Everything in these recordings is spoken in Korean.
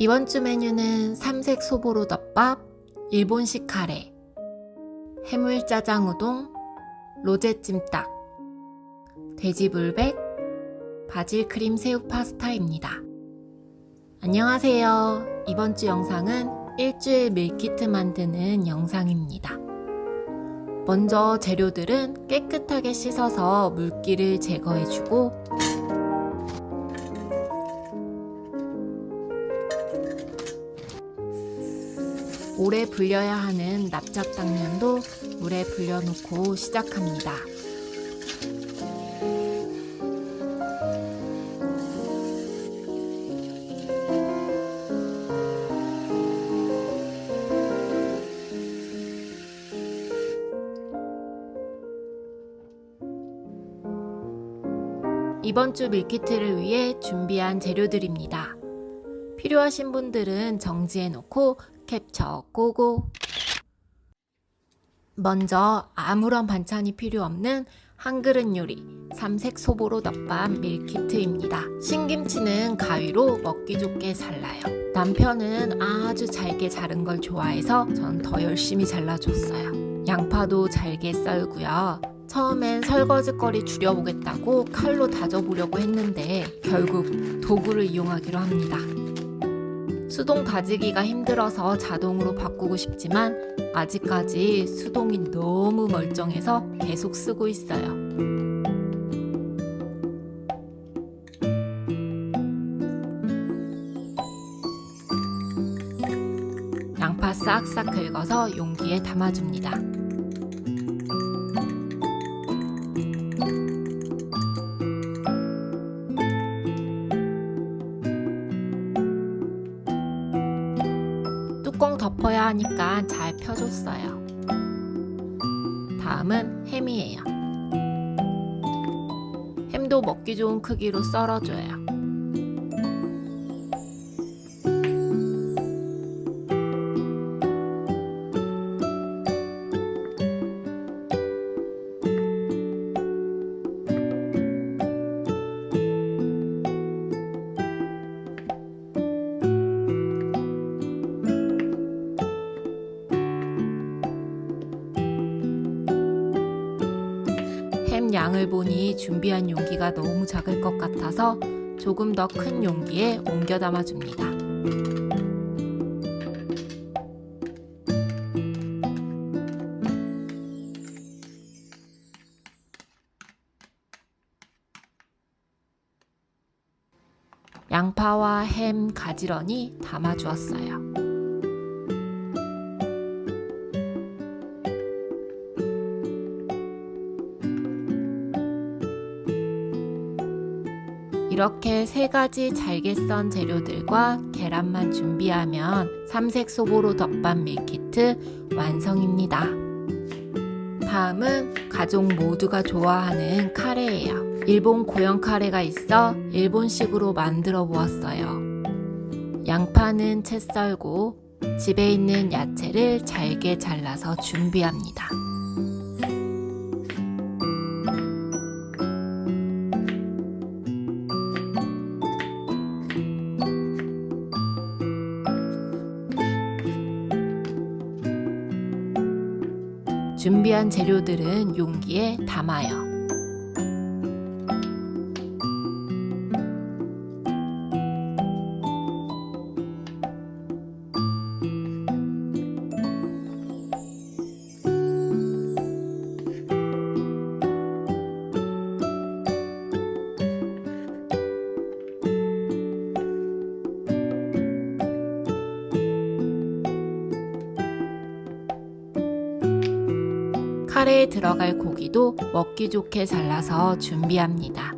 이번 주 메뉴는 삼색 소보로 덮밥, 일본식 카레, 해물 짜장 우동, 로제 찜닭, 돼지 불백, 바질 크림 새우 파스타입니다. 안녕하세요. 이번 주 영상은 일주일 밀키트 만드는 영상입니다. 먼저 재료들은 깨끗하게 씻어서 물기를 제거해주고 오래 불려야 하는 납작 당면도 물에 불려놓고 시작합니다. 이번 주 밀키트를 위해 준비한 재료들입니다. 필요하신 분들은 정지해 놓고 캡처 고고. 먼저 아무런 반찬이 필요 없는 한 그릇 요리 삼색 소보로 덮밥 밀키트입니다. 신김치는 가위로 먹기 좋게 잘라요. 남편은 아주 잘게 자른 걸 좋아해서 전 더 열심히 잘라줬어요. 양파도 잘게 썰고요. 처음엔 설거지거리 줄여보겠다고 칼로 다져보려고 했는데 결국 도구를 이용하기로 합니다. 수동 다지기가 힘들어서 자동으로 바꾸고 싶지만 아직까지 수동이 너무 멀쩡해서 계속 쓰고 있어요. 양파 싹싹 긁어서 용기에 담아줍니다. 뚜껑 덮어야 하니까 잘 펴줬어요. 다음은 햄이에요. 햄도 먹기 좋은 크기로 썰어줘요. 햄 양을 보니 준비한 용기가 너무 작을 것 같아서 조금 더 큰 용기에 옮겨 담아줍니다. 양파와 햄 가지런히 담아주었어요. 이렇게 세 가지 잘게 썬 재료들과 계란만 준비하면 삼색 소보로 덮밥 밀키트 완성입니다. 다음은 가족 모두가 좋아하는 카레예요. 일본 고형 카레가 있어 일본식으로 만들어 보았어요. 양파는 채 썰고 집에 있는 야채를 잘게 잘라서 준비합니다. 준비한 재료들은 용기에 담아요. 카레에 들어갈 고기도 먹기 좋게 잘라서 준비합니다.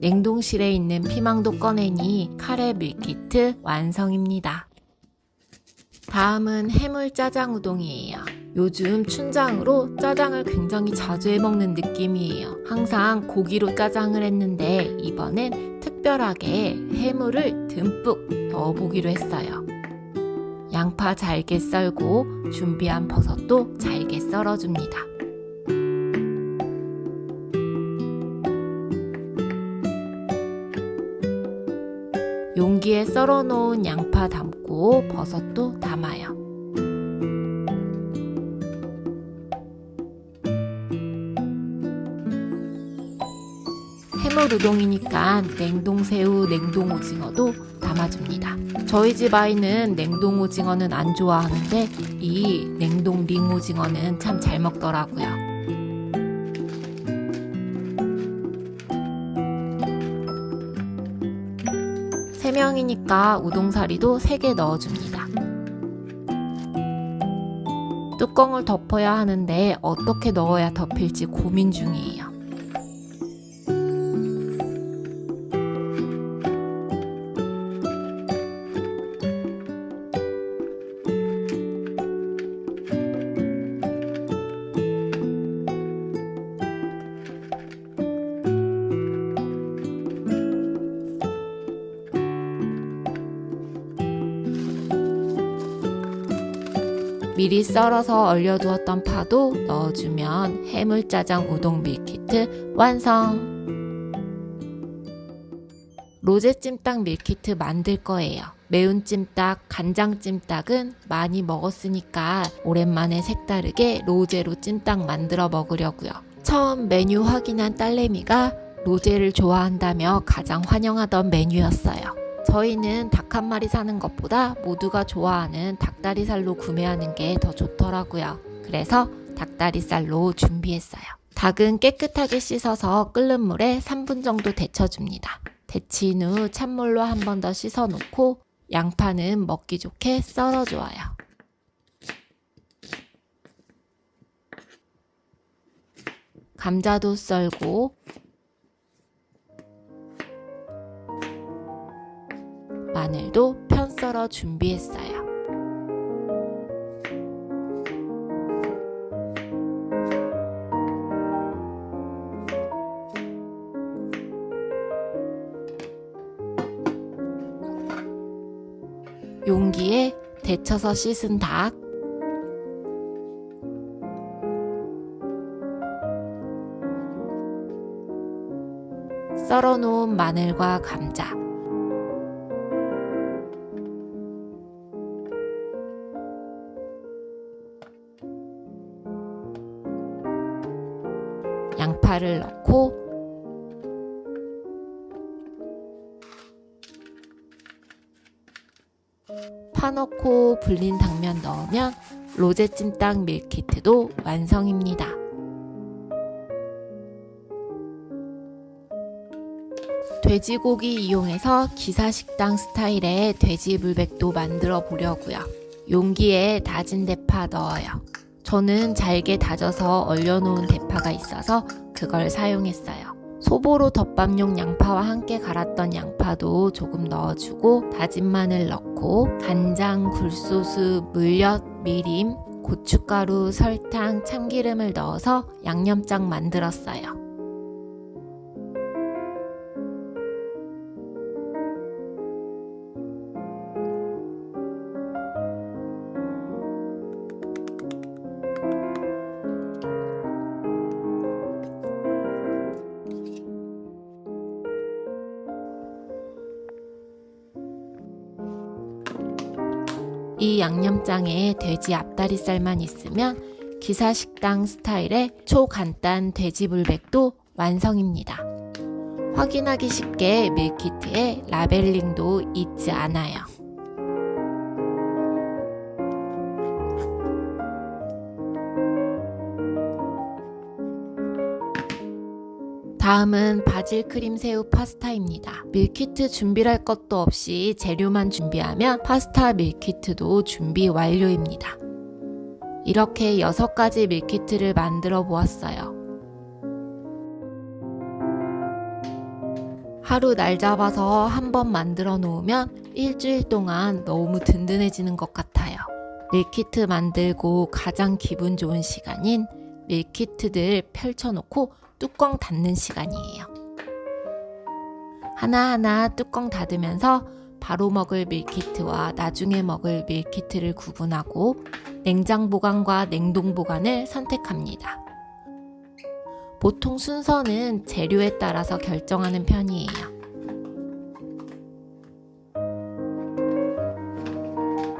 냉동실에 있는 피망도 꺼내니 카레 밀키트 완성입니다. 다음은 해물 짜장 우동이에요. 요즘 춘장으로 짜장을 굉장히 자주 해 먹는 느낌이에요. 항상 고기로 짜장을 했는데 이번엔 특별하게 해물을 듬뿍 넣어보기로 했어요. 양파 잘게 썰고 준비한 버섯도 잘게 썰어줍니다. 용기에 썰어놓은 양파 담고 버섯도 담아요. 해물 우동이니까 냉동새우, 냉동오징어도 담아줍니다. 저희 집 아이는 냉동오징어는 안 좋아하는데 이 냉동 링오징어는 참 잘 먹더라고요. 세명이니까 우동사리도 3개 넣어줍니다. 뚜껑을 덮어야 하는데 어떻게 넣어야 덮일지 고민 중이에요. 미리 썰어서 얼려두었던 파도 넣어주면 해물짜장 우동 밀키트 완성! 로제 찜닭 밀키트 만들 거예요. 매운 찜닭, 간장 찜닭은 많이 먹었으니까 오랜만에 색다르게 로제로 찜닭 만들어 먹으려고요. 처음 메뉴 확인한 딸내미가 로제를 좋아한다며 가장 환영하던 메뉴였어요. 저희는 닭 한 마리 사는 것보다 모두가 좋아하는 닭다리살로 구매하는 게 더 좋더라고요. 그래서 닭다리살로 준비했어요. 닭은 깨끗하게 씻어서 끓는 물에 3분 정도 데쳐줍니다. 데친 후 찬물로 한 번 더 씻어 놓고 양파는 먹기 좋게 썰어줘요. 감자도 썰고 마늘도 편 썰어 준비했어요. 용기에 데쳐서 씻은 닭, 썰어 놓은 마늘과 감자, 양파를 넣고 파 넣고 불린 당면 넣으면 로제 찜닭 밀키트도 완성입니다. 돼지고기 이용해서 기사식당 스타일의 돼지 불백도 만들어 보려고요. 용기에 다진 대파 넣어요. 저는 잘게 다져서 얼려놓은 대파가 있어서 그걸 사용했어요. 소보로 덮밥용 양파와 함께 갈았던 양파도 조금 넣어주고 다진 마늘 넣고 간장, 굴소스, 물엿, 미림, 고춧가루, 설탕, 참기름을 넣어서 양념장 만들었어요. 양념장에 돼지 앞다리살만 있으면 기사식당 스타일의 초간단 돼지 불백도 완성입니다. 확인하기 쉽게 밀키트에 라벨링도 잊지 않아요. 다음은 바질 크림 새우 파스타입니다. 밀키트 준비할 것도 없이 재료만 준비하면 파스타 밀키트도 준비 완료입니다. 이렇게 6가지 밀키트를 만들어 보았어요. 하루 날 잡아서 한 번 만들어 놓으면 일주일 동안 너무 든든해지는 것 같아요. 밀키트 만들고 가장 기분 좋은 시간인 밀키트들 펼쳐놓고 뚜껑 닫는 시간이에요. 하나하나 뚜껑 닫으면서 바로 먹을 밀키트와 나중에 먹을 밀키트를 구분하고 냉장 보관과 냉동 보관을 선택합니다. 보통 순서는 재료에 따라서 결정하는 편이에요.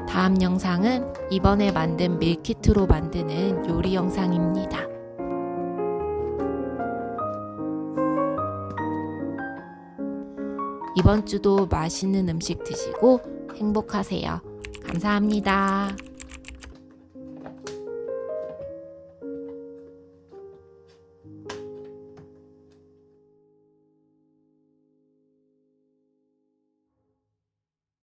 다음 영상은 이번에 만든 밀키트로 만드는 요리 영상입니다. 이번 주도 맛있는 음식 드시고 행복하세요. 감사합니다.